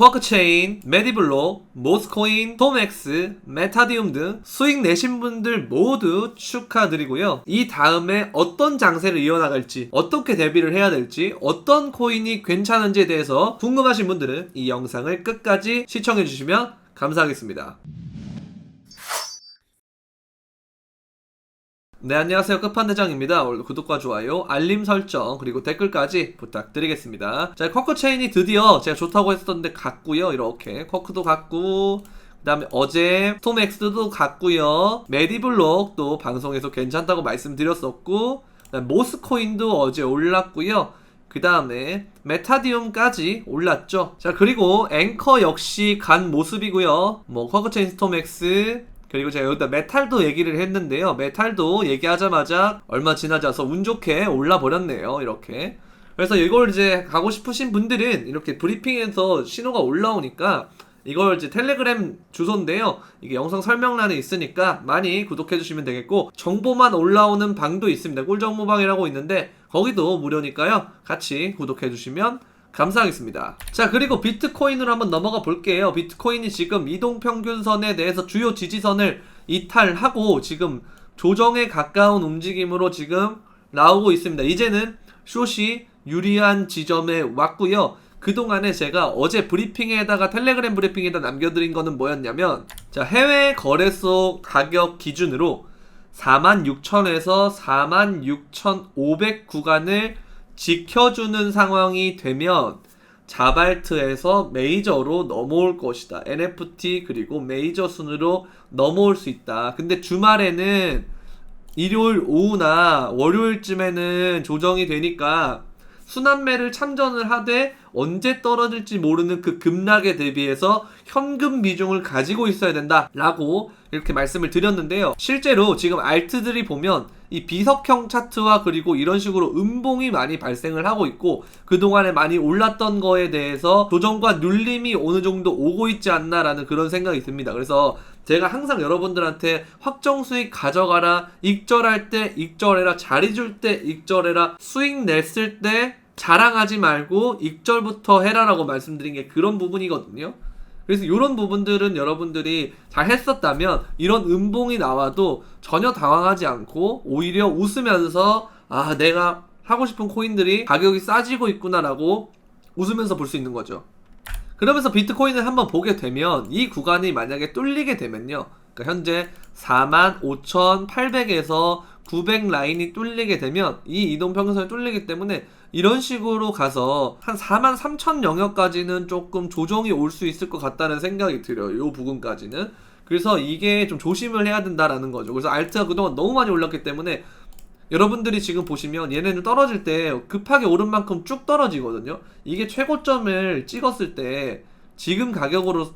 쿼크체인, 메디블록, 모스코인, 톰엑스, 메타디움 등 수익 내신 분들 모두 축하드리고요. 이 다음에 어떤 장세를 이어나갈지, 어떻게 대비를 해야 될지, 어떤 코인이 괜찮은지에 대해서 궁금하신 분들은 이 영상을 끝까지 시청해주시면 감사하겠습니다. 네, 안녕하세요. 끝판대장입니다. 오늘 구독과 좋아요, 알림 설정, 그리고 댓글까지 부탁드리겠습니다. 자, 쿼크 체인이 드디어 제가 좋다고 했었는데 갔고요. 이렇게. 쿼크도 갔고, 그 다음에 어제 스톰엑스도 갔고요. 메디블록도 방송에서 괜찮다고 말씀드렸었고, 모스코인도 어제 올랐고요. 그 다음에 메타디움까지 올랐죠. 자 그리고 앵커 역시 간 모습이고요. 뭐 쿼크체인 스톰엑스 그리고 제가 여기다 메탈도 얘기를 했는데요. 메탈도 얘기하자마자 얼마 지나지 않아서 운 좋게 올라 버렸네요. 이렇게. 그래서 이걸 이제 가고 싶으신 분들은 이렇게 브리핑에서 신호가 올라오니까 이걸 이제 텔레그램 주소인데요. 이게 영상 설명란에 있으니까 많이 구독해 주시면 되겠고 정보만 올라오는 방도 있습니다. 꿀정보방이라고 있는데 거기도 무료니까요. 같이 구독해 주시면 감사하겠습니다. 자, 그리고 비트코인으로 한번 넘어가 볼게요. 비트코인이 지금 이동평균선에 대해서 주요 지지선을 이탈하고 지금 조정에 가까운 움직임으로 지금 나오고 있습니다. 이제는 숏이 유리한 지점에 왔고요. 그동안에 제가 어제 브리핑에다가 텔레그램 브리핑에다 남겨드린 거는 뭐였냐면 자 해외 거래소 가격 기준으로 46,000에서 46,500 구간을 지켜주는 상황이 되면 자발트에서 메이저로 넘어올 것이다. NFT 그리고 메이저 순으로 넘어올 수 있다. 근데 주말에는 일요일 오후나 월요일쯤에는 조정이 되니까 순환매를 참전을 하되 언제 떨어질지 모르는 그 급락에 대비해서 현금 비중을 가지고 있어야 된다라고 이렇게 말씀을 드렸는데요. 실제로 지금 알트들이 보면 이 비석형 차트와 그리고 이런 식으로 음봉이 많이 발생을 하고 있고 그동안에 많이 올랐던 거에 대해서 조정과 눌림이 어느 정도 오고 있지 않나라는 그런 생각이 듭니다. 그래서 제가 항상 여러분들한테 확정 수익 가져가라, 익절할 때 익절해라, 자리 줄 때 익절해라, 수익 냈을 때 자랑하지 말고 익절부터 해라라고 말씀드린 게 그런 부분이거든요. 그래서 이런 부분들은 여러분들이 잘 했었다면 이런 음봉이 나와도 전혀 당황하지 않고 오히려 웃으면서 아 내가 하고 싶은 코인들이 가격이 싸지고 있구나라고 웃으면서 볼 수 있는 거죠. 그러면서 비트코인을 한번 보게 되면 이 구간이 만약에 뚫리게 되면요. 그러니까 현재 45,800에서 900 라인이 뚫리게 되면 이 이동 평균선이 뚫리기 때문에 이런 식으로 가서 한 4만 3천 영역까지는 조금 조정이 올 수 있을 것 같다는 생각이 들어요. 이 부분까지는. 그래서 이게 좀 조심을 해야 된다라는 거죠. 그래서 알트가 그동안 너무 많이 올랐기 때문에 여러분들이 지금 보시면 얘네는 떨어질 때 급하게 오른 만큼 쭉 떨어지거든요. 이게 최고점을 찍었을 때 지금 가격으로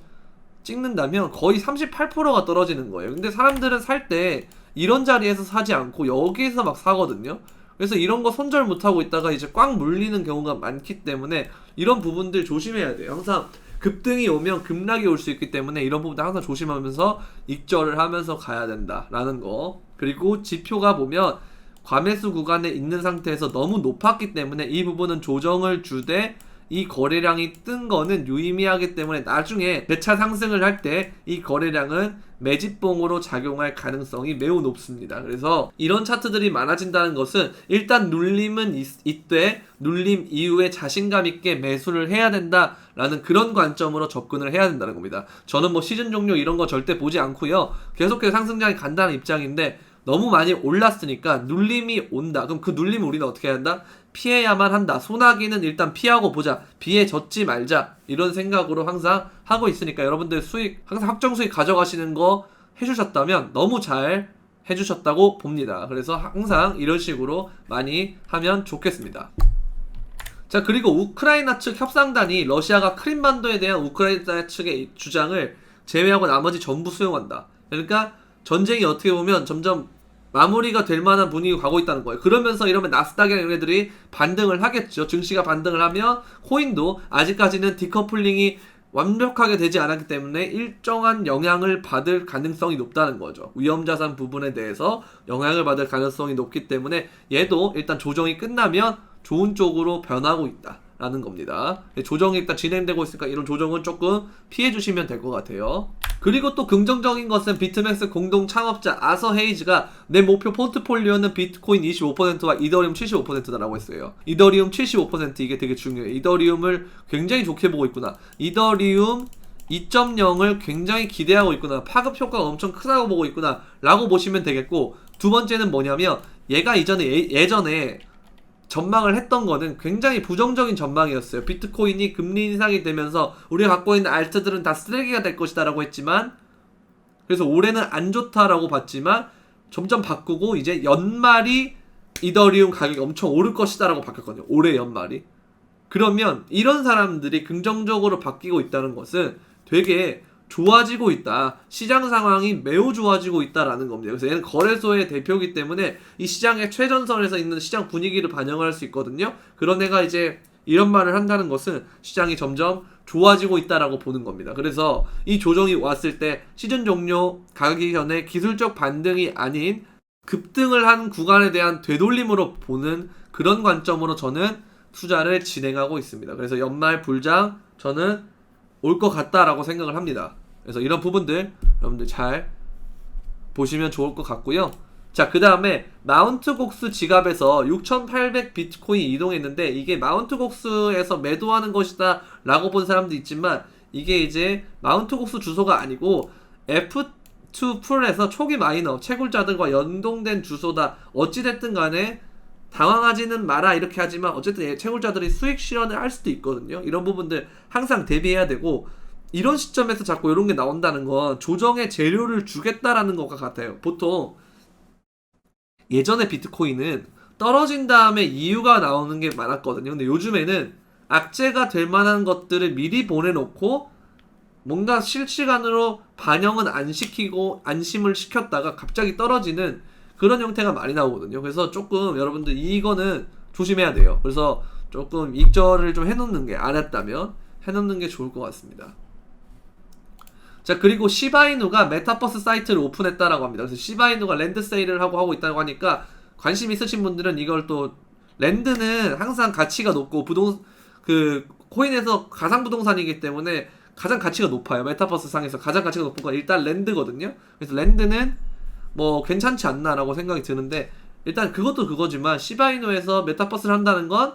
찍는다면 거의 38%가 떨어지는 거예요. 근데 사람들은 살 때 이런 자리에서 사지 않고 여기에서 막 사거든요. 그래서 이런 거 손절 못하고 있다가 이제 꽉 물리는 경우가 많기 때문에 이런 부분들 조심해야 돼요. 항상 급등이 오면 급락이 올 수 있기 때문에 이런 부분들 항상 조심하면서 익절을 하면서 가야 된다라는 거. 그리고 지표가 보면 과매수 구간에 있는 상태에서 너무 높았기 때문에 이 부분은 조정을 주되 이 거래량이 뜬 거는 유의미하기 때문에 나중에 대차 상승을 할 때 이 거래량은 매집봉으로 작용할 가능성이 매우 높습니다. 그래서 이런 차트들이 많아진다는 것은 일단 눌림은 있, 있되 눌림 이후에 자신감 있게 매수를 해야 된다라는 그런 관점으로 접근을 해야 된다는 겁니다. 저는 뭐 시즌 종료 이런 거 절대 보지 않고요. 계속해서 상승장이 간다는 입장인데 너무 많이 올랐으니까 눌림이 온다. 그럼 그 눌림을 우리는 어떻게 해야 한다? 피해야만 한다. 소나기는 일단 피하고 보자. 비에 젖지 말자. 이런 생각으로 항상 하고 있으니까 여러분들 수익, 항상 확정 수익 가져가시는 거 해주셨다면 너무 잘 해주셨다고 봅니다. 그래서 항상 이런 식으로 많이 하면 좋겠습니다. 자, 그리고 우크라이나 측 협상단이 러시아가 크림반도에 대한 우크라이나 측의 주장을 제외하고 나머지 전부 수용한다. 그러니까 전쟁이 어떻게 보면 점점 마무리가 될 만한 분위기 가고 있다는 거예요. 그러면서 이러면 나스닥이나 이런 애들이 반등을 하겠죠. 증시가 반등을 하면 코인도 아직까지는 디커플링이 완벽하게 되지 않았기 때문에 일정한 영향을 받을 가능성이 높다는 거죠. 위험자산 부분에 대해서 영향을 받을 가능성이 높기 때문에 얘도 일단 조정이 끝나면 좋은 쪽으로 변하고 있다. 라는 겁니다. 조정이 일단 진행되고 있으니까 이런 조정은 조금 피해 주시면 될 것 같아요. 그리고 또 긍정적인 것은 비트맥스 공동 창업자 아서 헤이즈가 내 목표 포트폴리오는 비트코인 25%와 이더리움 75%다라고 했어요. 이더리움 75% 이게 되게 중요해요. 이더리움을 굉장히 좋게 보고 있구나. 이더리움 2.0을 굉장히 기대하고 있구나. 파급 효과가 엄청 크다고 보고 있구나. 라고 보시면 되겠고, 두 번째는 뭐냐면, 얘가 이전에, 예, 예전에 전망을 했던 거는 굉장히 부정적인 전망이었어요. 비트코인이 금리 인상이 되면서 우리가 갖고 있는 알트들은 다 쓰레기가 될 것이다라고 했지만, 그래서 올해는 안 좋다라고 봤지만, 점점 바꾸고 이제 연말이 이더리움 가격이 엄청 오를 것이다라고 바뀌었거든요. 올해 연말이. 그러면 이런 사람들이 긍정적으로 바뀌고 있다는 것은 되게 좋아지고 있다. 시장 상황이 매우 좋아지고 있다라는 겁니다. 그래서 얘는 거래소의 대표이기 때문에 이 시장의 최전선에서 있는 시장 분위기를 반영할 수 있거든요. 그런 애가 이제 이런 말을 한다는 것은 시장이 점점 좋아지고 있다라고 보는 겁니다. 그래서 이 조정이 왔을 때 시즌 종료 가기 전에 기술적 반등이 아닌 급등을 한 구간에 대한 되돌림으로 보는 그런 관점으로 저는 투자를 진행하고 있습니다. 그래서 연말 불장 저는 올 것 같다라고 생각을 합니다. 그래서 이런 부분들 여러분들 잘 보시면 좋을 것 같고요. 자, 그 다음에 마운트 곡스 지갑에서 6,800 비트코인 이동했는데 이게 마운트 곡스에서 매도하는 것이다 라고 본 사람도 있지만 이게 이제 마운트 곡스 주소가 아니고 F2 풀에서 초기 마이너 채굴자들과 연동된 주소다 어찌됐든 간에 당황하지는 마라 이렇게 하지만 어쨌든 얘 채굴자들이 수익 실현을 할 수도 있거든요. 이런 부분들 항상 대비해야 되고 이런 시점에서 자꾸 이런 게 나온다는 건 조정의 재료를 주겠다라는 것 같아요. 보통 예전에 비트코인은 떨어진 다음에 이유가 나오는 게 많았거든요. 근데 요즘에는 악재가 될 만한 것들을 미리 보내놓고 뭔가 실시간으로 반영은 안 시키고 안심을 시켰다가 갑자기 떨어지는 그런 형태가 많이 나오거든요. 그래서 조금 여러분들 이거는 조심해야 돼요. 그래서 조금 익절을 좀 해놓는 게 안 했다면 해놓는 게 좋을 것 같습니다. 자 그리고 시바이누가 메타버스 사이트를 오픈했다라고 합니다. 그래서 시바이누가 랜드 세일을 하고 하고 있다고 하니까 관심 있으신 분들은 이걸 또 랜드는 항상 가치가 높고 부동 그 코인에서 가상 부동산이기 때문에 가장 가치가 높아요. 메타버스 상에서 가장 가치가 높은 건 일단 랜드거든요. 그래서 랜드는 뭐 괜찮지 않나라고 생각이 드는데 일단 그것도 그거지만 시바이누에서 메타버스를 한다는 건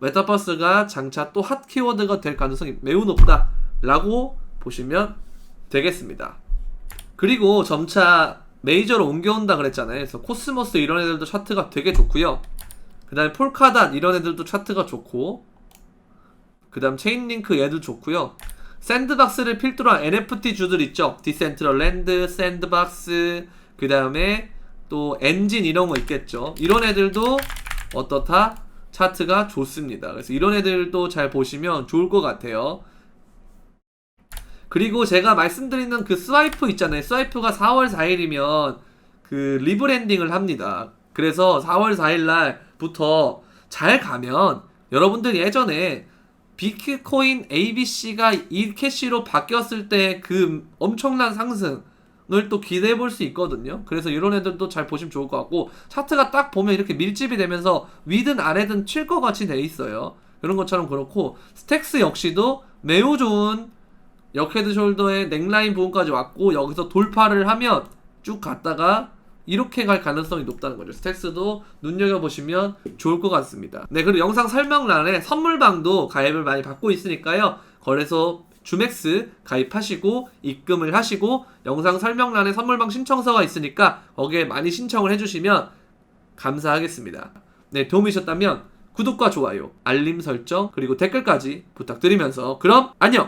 메타버스가 장차 또 핫 키워드가 될 가능성이 매우 높다라고 보시면 되겠습니다. 그리고 점차 메이저로 옮겨온다 그랬잖아요. 그래서 코스모스 이런 애들도 차트가 되게 좋고요. 그 다음에 폴카닷 이런 애들도 차트가 좋고 그 다음 체인링크 얘도 좋고요. 샌드박스를 필두로 한 NFT 주들 있죠. 디센트럴랜드, 샌드박스, 그 다음에 또 엔진 이런 거 있겠죠. 이런 애들도 어떻다? 차트가 좋습니다. 그래서 이런 애들도 잘 보시면 좋을 것 같아요. 그리고 제가 말씀드리는 그 스와이프 있잖아요. 스와이프가 4월 4일이면 그 리브랜딩을 합니다. 그래서 4월 4일 날부터 잘 가면 여러분들 예전에 비트코인 ABC가 이 캐시로 바뀌었을 때 그 엄청난 상승을 또 기대해 볼 수 있거든요. 그래서 이런 애들도 잘 보시면 좋을 것 같고 차트가 딱 보면 이렇게 밀집이 되면서 위든 아래든 칠 것 같이 돼 있어요. 이런 것처럼 그렇고 스택스 역시도 매우 좋은 역헤드 숄더의 넥라인 부분까지 왔고 여기서 돌파를 하면 쭉 갔다가 이렇게 갈 가능성이 높다는 거죠. 스택스도 눈여겨보시면 좋을 것 같습니다. 네, 그리고 영상 설명란에 선물방도 가입을 많이 받고 있으니까요. 거래소 주맥스 가입하시고 입금을 하시고 영상 설명란에 선물방 신청서가 있으니까 거기에 많이 신청을 해주시면 감사하겠습니다. 네, 도움이 되셨다면 구독과 좋아요, 알림 설정, 그리고 댓글까지 부탁드리면서 그럼 안녕!